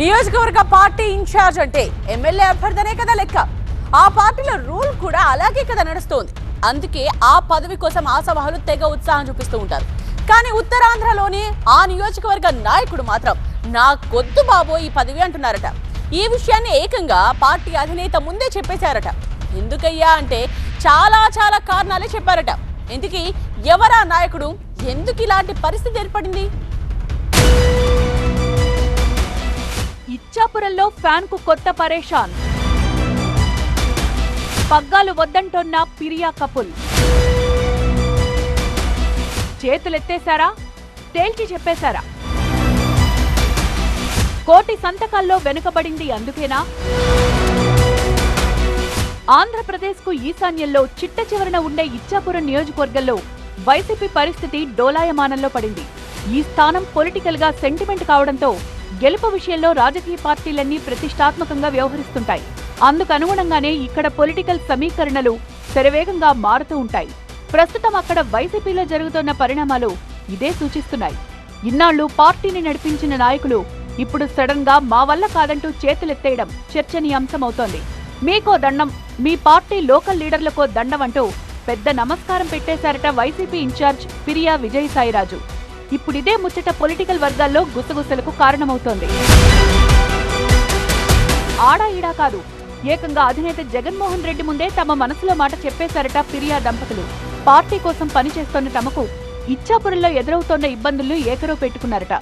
నియోజకవర్గ party incharge అంటే MLA అభ్యర్థనే కదా లెక్క. ఆ పార్టీలో రూల్ కూడా అలాగే కదా నడుస్తోంది. అందుకే ఆ పదవి కోసం ఆశావాహులు తెగ ఉత్సాహం చూపిస్తూ ఉంటారు. కానీ ఉత్తరాంధ్రలోని ఆ నియోజకవర్గ నాయకుడు మాత్రం నా కొద్దు బాబో ఈ పదవి అంటున్నారట. ఈ విషయాన్ని ఏకంగా పార్టీ అధినేత ముందే చెప్పేశారట. ఎందుకయ్యా అంటే చాలా చాలా కారణాలే చెప్పారట. ఎందుకీ ఎవరా నాయకుడు? ఎందుకు ఇలాంటి పరిస్థితి ఏర్పడింది? ఇచ్చాపురంలో ఫ్యాన్కు కొత్త పరేషాన్. పగ్గాలు వద్దంటున్న పిరియా కపుల్. చేతులెత్తేశారా? తేల్చి చెప్పేశారా? కోటి సంతకాల్లో వెనుకబడింది అందుకేనా? ఆంధ్రప్రదేశ్కు ఈశాన్యంలో చిట్ట చివరన ఉండే ఇచ్చాపురం నియోజకవర్గంలో వైసీపీ పరిస్థితి డోలాయమానంలో పడింది. ఈ స్థానం పొలిటికల్గా సెంటిమెంట్ కావడంతో గెలుపు విషయంలో రాజకీయ పార్టీలన్నీ ప్రతిష్టాత్మకంగా వ్యవహరిస్తుంటాయి. అందుకనుగుణంగానే ఇక్కడ పొలిటికల్ సమీకరణలు శరవేగంగా మారుతూ ఉంటాయి. ప్రస్తుతం అక్కడ వైసీపీలో జరుగుతున్న పరిణామాలు ఇదే సూచిస్తున్నాయి. ఇన్నాళ్ళు పార్టీని నడిపించిన నాయకులు ఇప్పుడు సడన్గా మా వల్ల కాదంటూ చేతులెత్తేయడం చర్చనీయాంశమవుతోంది. మీకో దండం మీ పార్టీ లోకల్ లీడర్లకో దండం అంటూ పెద్ద నమస్కారం పెట్టేశారట వైసీపీ ఇన్ఛార్జ్ పిరియా విజయసాయిరాజు. ఇప్పుడిదే ముచ్చట పొలిటికల్ వర్గాల్లో గుసగుసలకు కారణమవుతోంది. ఆడా ఈడా కాదు. ఏకంగా అధినేత జగన్మోహన్ రెడ్డి ముందే తమ మనసులో మాట చెప్పేశారట ఫిర్యా దంపతులు. పార్టీ కోసం పనిచేస్తోన్న తమకు ఇచ్చాపురంలో ఎదురవుతోన్న ఇబ్బందులను ఏకరో పెట్టుకున్నారట.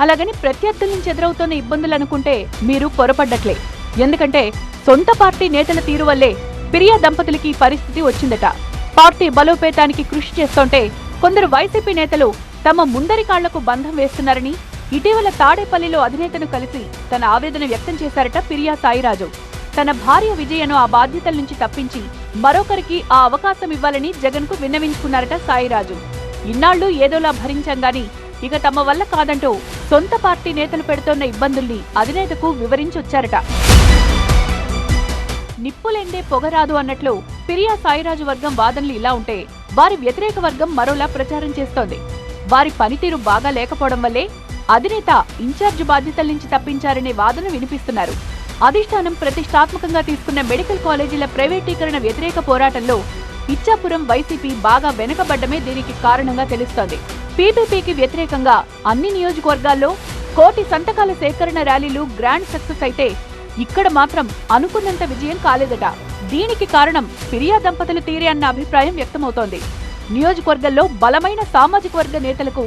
అలాగని ప్రత్యర్థుల నుంచి ఎదురవుతోన్న ఇబ్బందులు అనుకుంటే మీరు పొరపడ్డట్లే. ఎందుకంటే సొంత పార్టీ నేతల తీరు వల్లే ఫిర్యా దంపతులకి పరిస్థితి వచ్చిందట. పార్టీ బలోపేతానికి కృషి చేస్తుంటే కొందరు వైసీపీ నేతలు తమ ముందరి కాళ్ళకు బంధం వేస్తున్నారని ఇటీవల తాడేపల్లిలో అధినేతను కలిసి తన ఆవేదన వ్యక్తం చేశారట పిరియా సాయిరాజు. తన భార్య విజయను ఆ బాధ్యతల నుంచి తప్పించి మరొకరికి ఆ అవకాశం ఇవ్వాలని జగన్కు విన్నవించుకున్నారట సాయిరాజు. ఇన్నాళ్ళు ఏదోలా భరించాం గాని ఇక తమ వల్ల కాదంటూ సొంత పార్టీ నేతలు పెడుతోన్న ఇబ్బందుల్ని అధినేతకు వివరించొచ్చారట. నిప్పులేందే పొగరాదు అన్నట్లు పిరియా సాయిరాజు వర్గం వాదనలు ఇలా ఉంటే వారి వ్యతిరేక వర్గం మరోలా ప్రచారం చేస్తోంది. వారి పనితీరు బాగా లేకపోవడం వల్లే అధినేత ఇన్ఛార్జ్ బాధ్యతల నుంచి తప్పించారనే వాదన వినిపిస్తున్నారు. అధిష్టానం ప్రతిష్టాత్మకంగా తీసుకున్న మెడికల్ కాలేజీల ప్రైవేటీకరణ వ్యతిరేక పోరాటంలో ఇచ్చాపురం వైసీపీ బాగా వెనుకబడ్డమే దీనికి కారణంగా తెలుస్తోంది. పీపీపీకి వ్యతిరేకంగా అన్ని నియోజకవర్గాల్లో కోటి సంతకాల సేకరణ ర్యాలీలు గ్రాండ్ సక్సెస్ అయితే ఇక్కడ మాత్రం అనుకున్నంత విజయం కాలేదట. దీనికి కారణం ఫిర్యా దంపతులు తీరే అన్న అభిప్రాయం వ్యక్తమవుతోంది. నియోజకవర్గంలో బలమైన సామాజిక వర్గ నేతలకు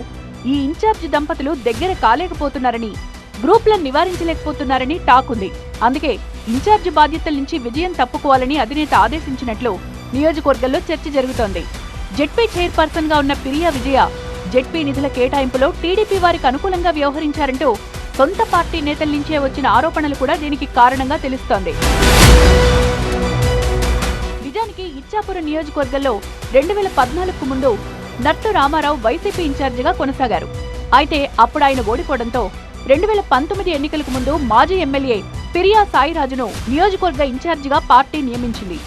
ఈ ఇన్ఛార్జి దంపతులు దగ్గర కాలేకపోతున్నారని గ్రూప్లను నివారించలేకపోతున్నారని టాక్ ఉంది అందుకే ఇన్ఛార్జి బాధ్యతల నుంచి విజయం తప్పుకోవాలని అధినేత ఆదేశించినట్లు నియోజకవర్గంలో చర్చ జరుగుతోంది. జెడ్పీ చైర్పర్సన్గా ఉన్న పిరియా విజయ జెడ్పీ నిధుల కేటాయింపులో టీడీపీ వారికి అనుకూలంగా వ్యవహరించారంటూ సొంత పార్టీ నేతల నుంచే వచ్చిన ఆరోపణలు కూడా దీనికి కారణంగా తెలుస్తోంది. నిజానికి ఇచ్చాపురం నియోజకవర్గంలో రెండు వేల పద్నాలుగుకు ముందు నట్టు రామారావు వైసీపీ ఇన్ఛార్జిగా కొనసాగారు. అయితే అప్పుడు ఆయన ఓడిపోవడంతో రెండు వేల పంతొమ్మిది ఎన్నికలకు ముందు మాజీ ఎమ్మెల్యే పిరియా సాయిరాజును నియోజకవర్గ ఇన్ఛార్జిగా పార్టీ నియమించింది.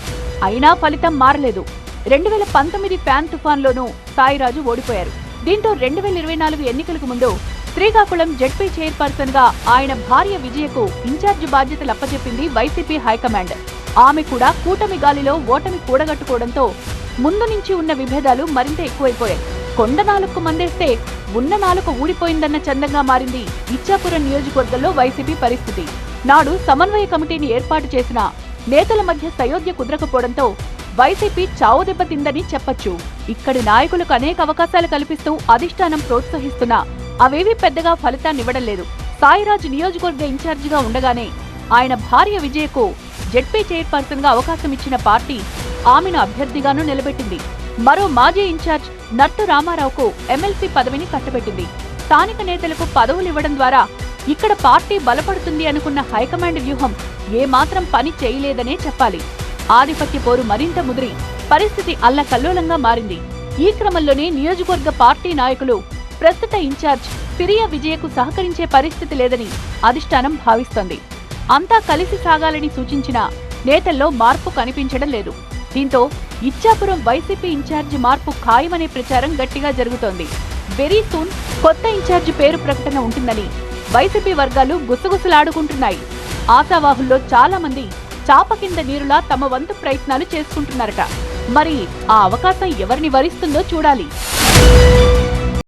అయినా ఫలితం మారలేదు. రెండు వేల పంతొమ్మిది ఫ్యాన్ తుఫాన్లోనూ సాయిరాజు ఓడిపోయారు. దీంతో రెండు వేల ఇరవై నాలుగు ఎన్నికలకు ముందు శ్రీకాకుళం జెడ్పీ చైర్పర్సన్గా ఆయన భార్య విజయకు ఇన్ఛార్జి బాధ్యతలు అప్పచెప్పింది వైసీపీ హైకమాండ్. ఆమె కూడా కూటమి గాలిలో ఓటమి కూడగట్టుకోవడంతో ముందు నుంచి ఉన్న విభేదాలు మరింత ఎక్కువైపోయాయి. కొండ నాలుగు మందేస్తే ఉన్న నాలుక ఊడిపోయిందన్న చందంగా మారింది ఇచ్చాపురం నియోజకవర్గంలో వైసీపీ పరిస్థితి. నాడు సమన్వయ కమిటీని ఏర్పాటు చేసిన నేతల మధ్య సయోధ్య కుదరకపోవడంతో వైసీపీ చావు దెబ్బతిందని చెప్పొచ్చు. ఇక్కడి నాయకులకు అనేక అవకాశాలు కల్పిస్తూ అధిష్టానం ప్రోత్సహిస్తున్నా అవేవీ పెద్దగా ఫలితాన్నివ్వడం లేదు. సాయిరాజు నియోజకవర్గ ఇన్ఛార్జిగా ఉండగానే ఆయన భార్య విజయకు జెడ్పీ చైర్పర్సన్గా అవకాశం ఇచ్చిన పార్టీ ఆమెను అభ్యర్థిగాను నిలబెట్టింది. మరో మాజీ ఇన్ఛార్జ్ నట్టు రామారావుకు ఎమ్మెల్సీ పదవిని కట్టబెట్టింది. స్థానిక నేతలకు పదవులు ఇవ్వడం ద్వారా ఇక్కడ పార్టీ బలపడుతుంది అనుకున్న హైకమాండ్ వ్యూహం ఏమాత్రం పని చేయలేదనే చెప్పాలి. ఆధిపత్య పోరు మరింత ముదిరి పరిస్థితి అల్లకల్లోలంగా మారింది. ఈ క్రమంలోనే నియోజకవర్గ పార్టీ నాయకులు ప్రస్తుత ఇన్ఛార్జ్ ఫిరియా విజయకు సహకరించే పరిస్థితి లేదని అధిష్టానం భావిస్తోంది. అంతా కలిసి సాగాలని సూచించిన నేతల్లో మార్పు కనిపించడం లేదు. దీంతో ఇచ్చాపురం వైసీపీ ఇన్ఛార్జి మార్పు ఖాయమనే ప్రచారం గట్టిగా జరుగుతోంది. వెరీ సూన్ కొత్త ఇన్ఛార్జి పేరు ప్రకటన ఉంటుందని వైసీపీ వర్గాలు గుసగుసలాడుకుంటున్నాయి. ఆశావాహుల్లో చాలా మంది చాప కింద నీరులా తమ వంతు ప్రయత్నాలు చేసుకుంటున్నారట. మరి ఆ అవకాశం ఎవరిని వరిస్తుందో చూడాలి.